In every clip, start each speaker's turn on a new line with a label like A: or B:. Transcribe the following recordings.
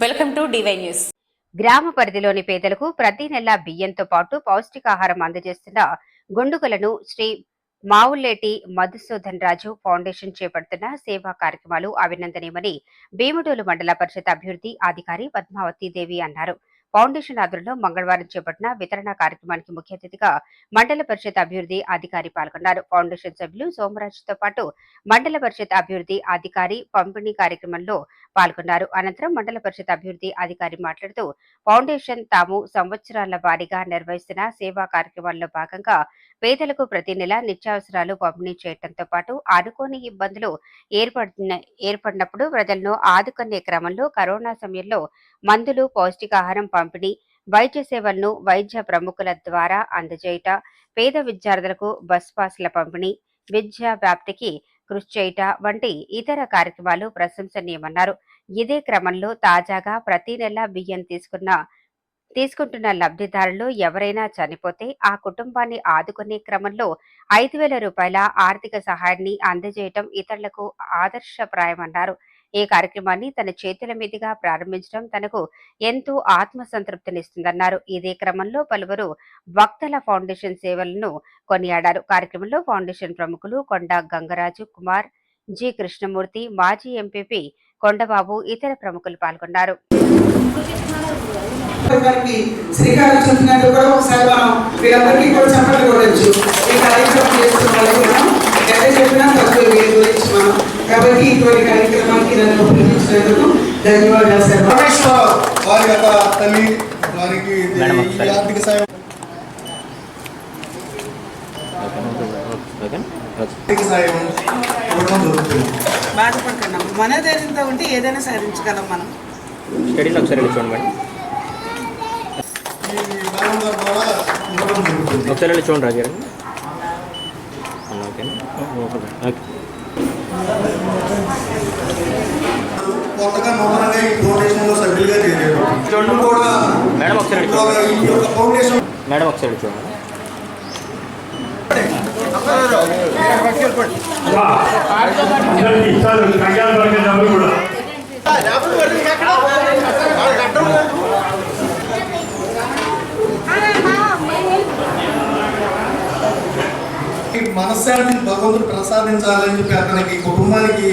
A: Welcome to DY news.
B: గ్రామ పరిధిలోని పేదలకు ప్రతి నెల బియ్యంతో పాటు పౌష్టికాహారం అందజేస్తున్న గుండుగలను శ్రీ మావులేటి మధుసూదన్ రాజు ఫౌండేషన్ చేపడుతున్న సేవా కార్యక్రమాలు అభినందనీయమని భీముడోలు మండల పరిషత్ అభివృద్ధి అధికారి పద్మావతి దేవి అన్నారు. ఫౌండేషన్ ఆధ్వర్యంలో మంగళవారం చేపట్టిన వితరణ కార్యక్రమానికి ముఖ్య అతిథిగా మండల పరిషత్ అభివృద్ధి అధికారి పాల్గొన్నారు. ఫౌండేషన్ సభ్యులు సోమరాజుతో పాటు మండల పరిషత్ అభివృద్ధి అధికారి పంపిణీ కార్యక్రమంలో పాల్గొన్నారు. అనంతరం మండల పరిషత్ అభివృద్ధి అధికారి మాట్లాడుతూ ఫౌండేషన్ తాము సంవత్సరాల వారీగా నిర్వహిస్తున్న సేవా కార్యక్రమాల్లో భాగంగా పేదలకు ప్రతి నెల నిత్యావసరాలు పంపిణీ చేయడంతో పాటు అనుకోని ఇబ్బందులు ఏర్పడిన ఏర్పడినప్పుడు ప్రజలను ఆదుకునే క్రమంలో కరోనా సమయంలో మందులు పౌష్టికాహారం పంపిణీ వైద్య సేవలను వైద్య ప్రముఖుల ద్వారా అందజేయుట పేద విద్యార్థులకు బస్ పాస్ల పంపిణీ విద్యా వ్యాప్తికి కృషి చేయుట వంటి ఇతర కార్యక్రమాలు ప్రశంసనీయమన్నారు. ఇదే క్రమంలో తాజాగా ప్రతి నెల బియ్యం తీసుకున్న తీసుకుంటున్న లబ్ధిదారులు ఎవరైనా చనిపోతే ఆ కుటుంబాన్ని ఆదుకునే క్రమంలో ఐదు వేల రూపాయల ఆర్థిక సహాయాన్ని అందజేయటం ఇతరులకు ఆదర్శప్రాయమన్నారు. ఈ కార్యక్రమాన్ని తన చేతుల మీదుగా ప్రారంభించడం తనకు ఎంతో ఆత్మసంతృప్తినిస్తుందన్నారు. ఇదే క్రమంలో పలువురు భక్తల ఫౌండేషన్ సేవలను కొనియాడారు. కార్యక్రమంలో ఫౌండేషన్ ప్రముఖులు కొండ గంగరాజు కుమార్ జి కృష్ణమూర్తి మాజీ ఎంపీపీ కొండబాబు ఇతర ప్రముఖులు పాల్గొన్నారు.
C: గారికి శ్రీకారం చుట్టినట్టు కూడా ఒకసారి మనం కూడా ఈ కార్యక్రమం చేస్తున్న వాళ్ళకి ఎంత చెప్పినా తక్కువ వీరి గురించి మనం. కాబట్టి ఇటువంటి కార్యక్రమానికి నన్ను పిలిపించినందుకు ధన్యవాదాలు సార్.
D: వారి యొక్క తల్లి వారికి. ఆర్థిక సాయం.
C: బాధపడకుండా మన ధైర్యంతో ఉంటే ఏదైనా సాధించగలం మనం.
E: స్టడీలో ఒకసారి చూడండి మేడం.
D: దానం
E: ఒకసారి చూడండి రాజు గారు.
D: కొత్తగా నూతనంగా ఈ ఫౌండేషన్లో సభ్యులుగా చేరారు రెండు కూడా
E: మేడం ఒకసారి చూడండి
D: ఫౌండేషన్
E: మేడం ఒకసారి చూడండి.
F: అందరికీ ఇస్తారు కూడా
D: ఈ మనశ్శాంతిని భగవంతుడు ప్రసాదించాలని చెప్పి అతనికి కుటుంబానికి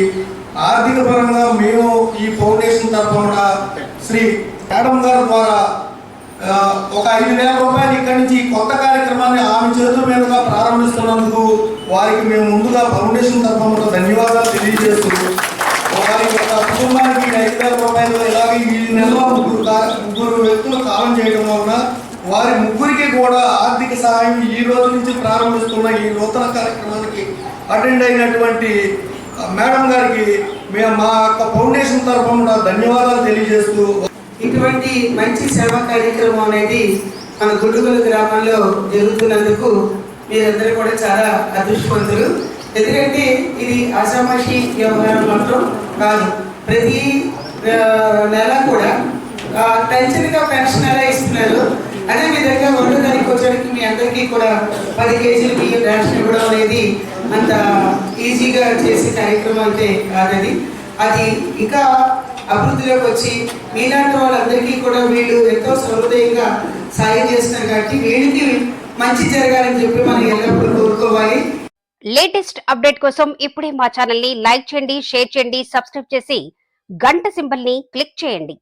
D: ఆర్థిక పరంగా మేము ఈ ఫౌండేషన్ తరఫున శ్రీ మేడం గారి ద్వారా ఒక ఐదు వేల రూపాయలు ఇక్కడి నుంచి ఈ కొత్త కార్యక్రమాన్ని ఆమె చేతుల మీదుగా ప్రారంభిస్తున్నందుకు వారికి మేము ముందుగా ఫౌండేషన్ తరఫున ధన్యవాదాలు తెలియజేస్తున్నాం వారి యొక్క కుటుంబానికి ఈ ఐదు వేల రూపాయలు ఇలాగే ఈ నెలలో ముగ్గురు కా- ముగ్గురు వ్యక్తులు కాలం చేయడం వలన వారి ముగ్గురికి కూడా ఆర్థిక సహాయం ఈ రోజు నుంచి ప్రారంభిస్తున్న ఈ నూతన కార్యక్రమానికి అటెండ్ అయినటువంటి మేడం గారికి మేము మా యొక్క ఫౌండేషన్ తరఫున ధన్యవాదాలు తెలియజేస్తూ
C: ఇటువంటి మంచి సేవా కార్యక్రమం అనేది మన గుండుగుల గ్రామంలో జరుగుతున్నందుకు మీరందరూ కూడా చాలా అదృష్టవంతులు. ఎందుకంటే ఇది ఆషామాషి వ్యవహారం మాత్రం కాదు. ప్రతి నెల కూడా ఆ, పెన్షన్గా పెన్షన్ ఎలా ఇస్తున్నారు. అదే విధంగా రెండు తారీఖు వచ్చేటికి మీ అందరికీ కూడా పది కేజీలు బియ్యం రేషన్ ఇవ్వడం అనేది అంత ఈజీగా చేసే కార్యక్రమం అయితే కాదది. అది ఇంకా అభివృద్ధిలోకి వచ్చి మీలాంటి వాళ్ళందరికీ కూడా వీళ్ళు ఎంతో సహృదయంగా సాయం చేస్తున్నారు కాబట్టి వీళ్ళకి మంచి జరగాలని చెప్పి మనం ఎల్లప్పుడూ కోరుకోవాలి.
B: లేటెస్ట్ అప్డేట్ కోసం ఇప్పుడే మా ఛానల్ని లైక్ చేయండి షేర్ చేయండి సబ్స్క్రైబ్ చేసి గంట సింబల్ని క్లిక్ చేయండి.